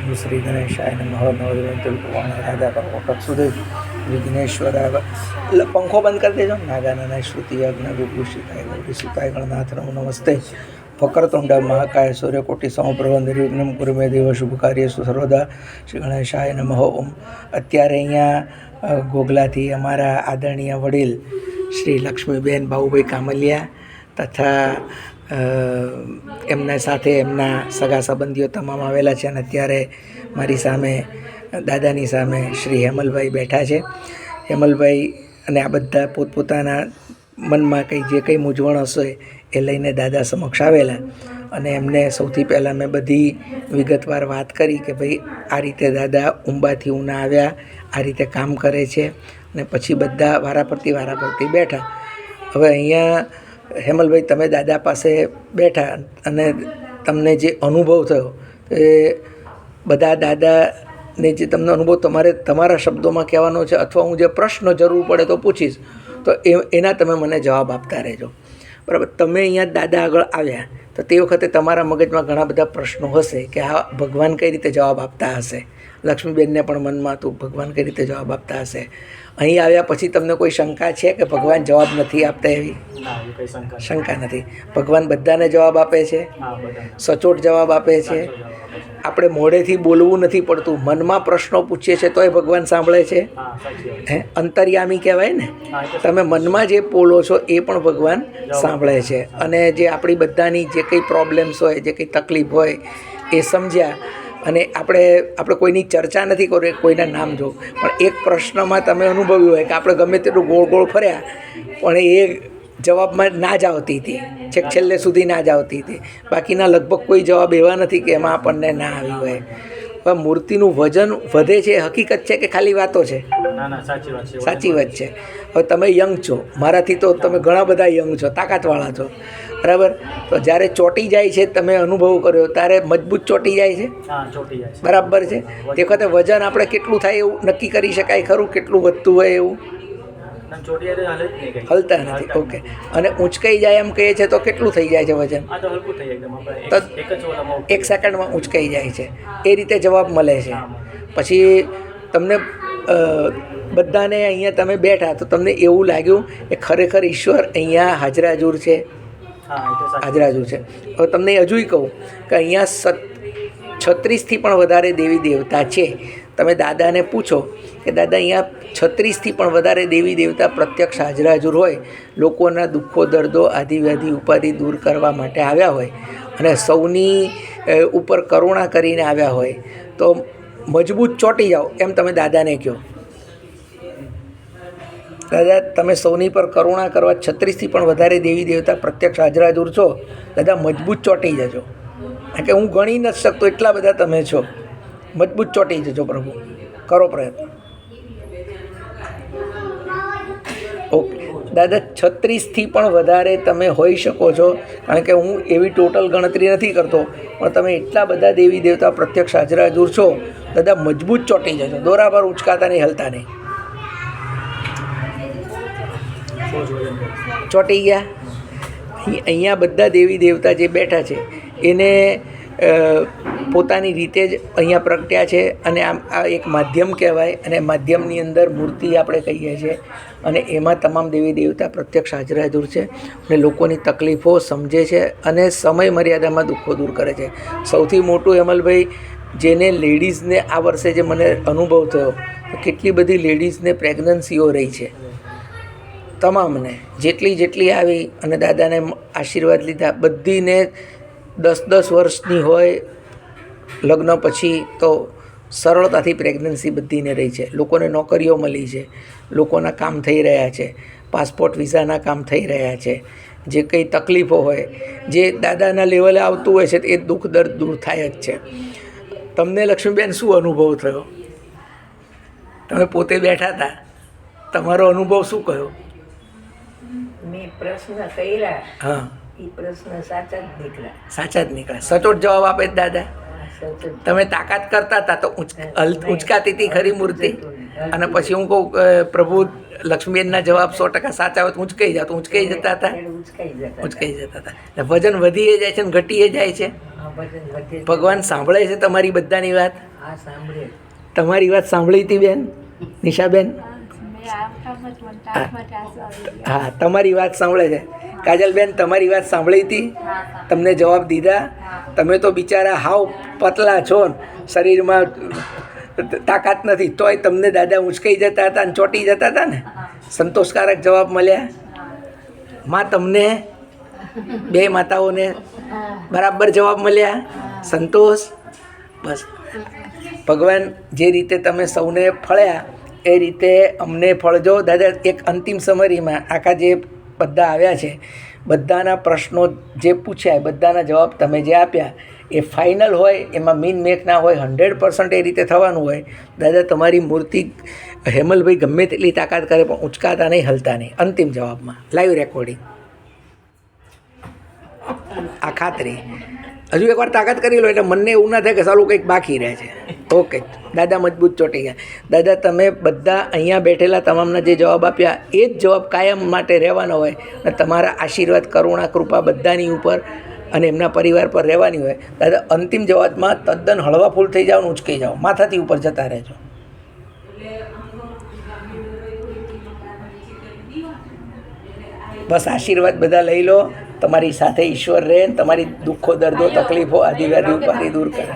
શ્રી ગણેશાય નમઃ નવદંતુલ પુરાણ રાધા કર્મોટક સુધી વિઘ્નેશ્વરાય એટલે પંખો બંધ કરી દેજો નાગાનાના શ્રુતિ યજ્ઞ વિભૂષિતાય ગૌરી સુતાય ગણનાથ નમો નમસ્તે વક્રતુંડ મહાકાય સૂર્યકોટી સમપ્રભ નિર્વિઘ્નમ કુરુમે દેવ શુભ કાર્ય સર્વદા શ્રી ગણેશાય નમઃ ઓમ અત્યારે અહીંયા ગોગલાથી અમારા આદરણીય વડીલ શ્રી લક્ષ્મીબેન બાબુભાઈ કામલિયા તથા એમના સાથે એમના સગા સંબંધીઓ તમામ આવેલા છે અને અત્યારે મારી સામે, દાદાની સામે શ્રી હેમલભાઈ બેઠા છે. હેમલભાઈ અને આ બધા પોતપોતાના મનમાં કંઈ જે કંઈ મૂંઝવણ હશે એ લઈને દાદા સમક્ષ આવેલા. અને એમને સૌથી પહેલાં મેં બધી વિગતવાર વાત કરી કે ભાઈ, આ રીતે દાદા ઉંબાથી ઉના આવ્યા, આ રીતે કામ કરે છે. અને પછી બધા વારાફરતી વારાફરતી બેઠા. હવે અહીંયા હેમલભાઈ, તમે દાદા પાસે બેઠા અને તમને જે અનુભવ થયો એ બધા દાદાને જે તમને અનુભવ, તમારે તમારા શબ્દોમાં કહેવાનો છે, અથવા હું જે પ્રશ્ન જરૂર પડે તો પૂછીશ, તો એ, એના તમે મને જવાબ આપતા રહેજો. બરાબર તમે અહીંયા દાદા આગળ આવ્યા તો તે વખતે તમારા મગજમાં ઘણા બધા પ્રશ્નો હશે કે હા ભગવાન કઈ રીતે જવાબ આપતા હશે? લક્ષ્મીબેનને પણ મનમાં હતું ભગવાન કઈ રીતે જવાબ આપતા હશે? અહીં આવ્યા પછી તમને કોઈ શંકા છે કે ભગવાન જવાબ નથી આપતા એવી? શંકા નથી. ભગવાન બધાને જવાબ આપે છે? સચોટ જવાબ આપે છે. આપણે મોઢેથી બોલવું નથી પડતું. મનમાં પ્રશ્નો પૂછીએ છીએ તોય ભગવાન સાંભળે છે. હા અંતર્યામી કહેવાય ને? તમે મનમાં જે બોલો છો એ પણ ભગવાન સાંભળે છે. અને જે આપણી બધાની જે કંઈ પ્રોબ્લેમ્સ હોય જે કંઈ તકલીફ હોય એ સમજ્યા. અને આપણે આપણે કોઈની ચર્ચા નથી કરી કોઈના નામ જો પણ એક પ્રશ્નમાં તમે અનુભવ્યું હોય કે આપણે ગમે તેટલું ગોળ ગોળ ફર્યા પણ એ જવાબમાં ના જ આવતી હતી. છેક છેલ્લે સુધી ના જ આવતી હતી. બાકીના લગભગ કોઈ જવાબ એવા નથી કે એમાં આપણને ના આવી હોય. હવે મૂર્તિનું વજન વધે છે હકીકત છે કે ખાલી વાતો છે? સાચી વાત છે હવે તમે યંગ છો. મારાથી તો તમે ઘણા બધા યંગ છો તાકાતવાળા છો. બરાબર? તો જ્યારે ચોટી જાય છે તમે અનુભવ કર્યો ત્યારે મજબૂત ચોટી જાય છે? બરાબર છે. તે વખતે વજન આપણે કેટલું થાય એવું નક્કી કરી શકાય ખરું? કેટલું વધતું હોય એવું? હલતા નથી ઓકે. અને ઊંચકાઈ જાય એમ કહીએ છે તો કેટલું થઈ જાય છે વજન? એક- સેકન્ડમાં ઊંચકાઈ જાય છે. એ રીતે જવાબ મળે છે. પછી તમને બધાને અહીંયા તમે બેઠા તો તમને એવું લાગ્યું કે ખરેખર ઈશ્વર અહીંયા હાજરાજૂર છે? હાજરાજુર છે. હવે તમને હજુય કહું કે અહીંયા સત છત્રીસથી પણ વધારે દેવી દેવતા છે. તમે દાદાને પૂછો કે દાદા અહીંયા છત્રીસથી પણ વધારે દેવી દેવતા પ્રત્યક્ષ હાજરાજુર હોય, લોકોના દુઃખો, દર્દો આધિવ્યાધિ ઉપાધિ દૂર કરવા માટે આવ્યા હોય અને સૌની ઉપર કરુણા કરીને આવ્યા હોય, તો મજબૂત ચોંટી જાઓ, એમ તમે દાદાને કહો. દાદા, તમે સૌની પર કરુણા કરવા છત્રીસથી પણ વધારે દેવી દેવતા પ્રત્યક્ષ હાજરાજૂર છો, દાદા, મજબૂત ચોંટી જજો. કારણ કે હું ગણી નથી શકતો, એટલા બધા તમે છો. મજબૂત ચોંટી જજો પ્રભુ. કરો પ્રયત્ન. ઓકે દાદા, છત્રીસથી પણ વધારે તમે હોઈ શકો છો. કારણ કે હું એવી ટોટલ ગણતરી નથી કરતો, પણ તમે એટલા બધા દેવી દેવતા પ્રત્યક્ષ હાજરાજુર છો. દાદા, મજબૂત ચોંટી જશો દોરા પર ઉચકાતા નહીં, હલતા નહીં. ચોંટી ગયા? અહીંયા બધા દેવી દેવતા જે બેઠા છે, એને પોતાની રીતે જ અહીંયા પ્રગટ્યા છે અને આમ આ એક માધ્યમ કહેવાય અને માધ્યમની અંદર મૂર્તિ આપણે કહીએ છીએ. અને એમાં તમામ દેવી દેવતા પ્રત્યક્ષ હાજર હાજર છે અને લોકોની તકલીફો સમજે છે અને સમય મર્યાદામાં દુઃખો દૂર કરે છે. સૌથી મોટું હેમલભાઈ, જેને લેડીઝને આ વર્ષે જે મને અનુભવ થયો કેટલી બધી લેડીઝને પ્રેગ્નન્સીઓ રહી છે. તમામને જેટલી જેટલી આવી અને દાદાને આશીર્વાદ લીધા, બધીને દસ દસ વર્ષની હોય, લગ્ન પછી તો સરળતાથી પ્રેગ્નન્સી બધીને રહી છે. લોકોને નોકરીઓ મળી છે. લોકોના કામ થઈ રહ્યા છે. પાસપોર્ટ વિઝાના કામ થઈ રહ્યા છે. જે કંઈ તકલીફો હોય જે દાદાના લેવલે આવતું હોય છે એ દુઃખ દર્દ દૂર થાય જ છે. તમને લક્ષ્મીબેન શું અનુભવ થયો? તમે પોતે બેઠા હતા. તમારો અનુભવ શું કહ્યો મેં પ્રશ્ન કર્યા. હા. એ પ્રશ્ન સાચા જ નીકળ્યા. સાચા જ નીકળ્યા. સચોટ જવાબ આપે જ દાદા. તમે તાકાત કરતા હતા તો ઉંચકાતી હતી ખરી મૂર્તિ. અને પછી હું કહું પ્રભુ લક્ષ્મીબેનના જવાબ સો ટકા સાચા હોય તો ઉંચકાઈ જાવ તો ઊંચકાઈ જતા હતા. ઉંચકાઈ જતા ઊંચકાઈ જતા હતા. એટલે વજન વધીએ જાય છે ને ઘટીએ જાય છે. ભગવાન સાંભળે છે તમારી બધાની વાત? તમારી વાત સાંભળી હતી બેન? નિશાબેન. હા તમારી વાત સાંભળે છે. કાજલબેન, તમારી વાત સાંભળી હતી? તમને જવાબ દીધા. તમે તો બિચારા હાવ પતલા છો શરીરમાં તાકાત નથી. તોય તમને દાદા ઉંચકાઈ જતા હતા અને ચોંટી જતા હતા ને. સંતોષકારક જવાબ મળ્યા. માં, તમને બે માતાઓને બરાબર જવાબ મળ્યા. સંતોષ. બસ. ભગવાન જે રીતે તમે સૌને ફળ્યા, એ રીતે અમને ફળજો. દાદા, એક અંતિમ સમરીમાં આખા જે બધા આવ્યા છે, બધાના પ્રશ્નો જે પૂછ્યા બધાના જવાબ તમે જે આપ્યા, એ ફાઇનલ હોય, એમાં મીન મેક ના હોય હંડ્રેડ પર્સન્ટ એ રીતે થવાનું હોય, દાદા તમારી મૂર્તિ હેમલભાઈ ગમે તેટલી તાકાત કરે, પણ ઉંચકાતા નહીં, હલતા નહીં. અંતિમ જવાબમાં લાઈવ રેકોર્ડિંગ આ ખાતરી. હજુ એકવાર તાકાત કરી લો, એટલે મનને એવું ના થાય કે સારું કંઈક બાકી રહે છે. ઓકે, દાદા મજબૂત ચોટી ગયા. દાદા, તમે બધા અહીંયા બેઠેલા તમામના જે જવાબ આપ્યા, એ જ જવાબ કાયમ માટે રહેવાનો હોય. અને તમારા આશીર્વાદ, કરુણા, કૃપા બધાની ઉપર અને એમના પરિવાર પર રહેવાની હોય. દાદા, અંતિમ જવાબમાં તદ્દન હળવા ફૂલ થઈ જાઓ ને ઉચકી જાઓ. માથાથી ઉપર જતા રહેજો. બસ આશીર્વાદ બધા લઈ લો. તમારી સાથે ઈશ્વર રહે તમારી દુઃખો દર્દો તકલીફો આદિ વ્યાધિ ઉપાધિ દૂર કરે.